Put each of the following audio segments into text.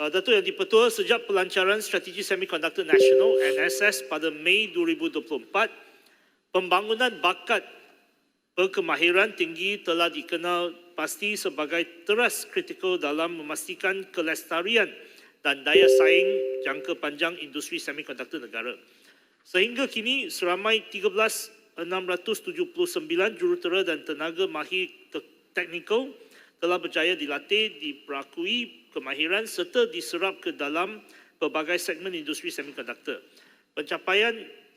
Uh, Datuk Yang di-Pertua, sejak pelancaran Strategi Semiconductor Nasional NSS pada Mei 2024, pembangunan bakat berkemahiran tinggi telah dikenal pasti sebagai teras kritikal dalam memastikan kelestarian dan daya saing jangka panjang industri semiconductor negara. Sehingga kini seramai 13,679 jurutera dan tenaga mahir te- teknikal telah berjaya dilatih, diperakui kemahiran serta diserap ke dalam pelbagai segmen industri semiconductor. Pencapaian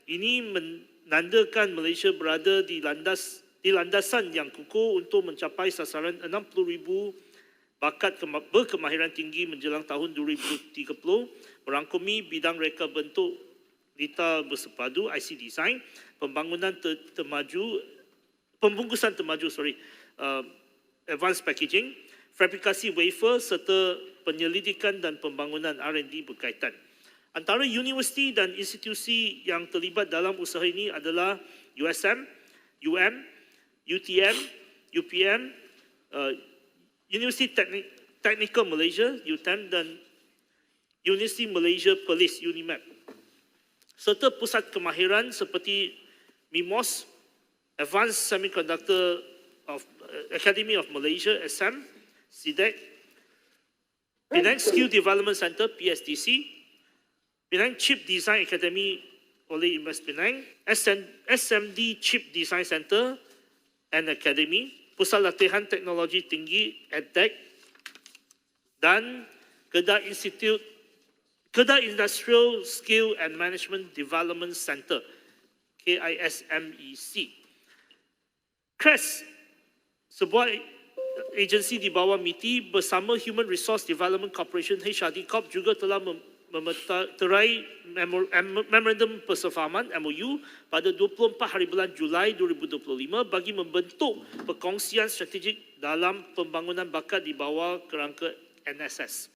ini menandakan Malaysia berada di landas di landasan yang kukuh untuk mencapai sasaran 60,000 bakat kema- berkemahiran tinggi menjelang tahun 2030 merangkumi bidang reka bentuk lita bersepadu IC design pembangunan ter- termaju pembungkusan termaju sorry uh, advanced packaging fabrikasi wafer serta penyelidikan dan pembangunan R&D berkaitan antara universiti dan institusi yang terlibat dalam usaha ini adalah USM UM UTM UPM uh, Universiti Teknik, Technical Malaysia, UTM dan Universiti Malaysia Perlis, UNIMAP. Serta pusat kemahiran seperti MIMOS, Advanced Semiconductor of uh, Academy of Malaysia, SM, SIDEC, Penang Skill Development Center, PSDC, Penang Chip Design Academy oleh Invest Penang, SN, SMD Chip Design Center and Academy, Pusat Latihan Teknologi Tinggi EdTech dan Kedah Institute Kedah Industrial Skill and Management Development Center KISMEC. CRES sebuah agensi di bawah MITI bersama Human Resource Development Corporation HRD Corp juga telah mem- memeterai memor- em- memorandum persefahaman MOU pada 24 hari bulan Julai 2025 bagi membentuk perkongsian strategik dalam pembangunan bakat di bawah kerangka NSS.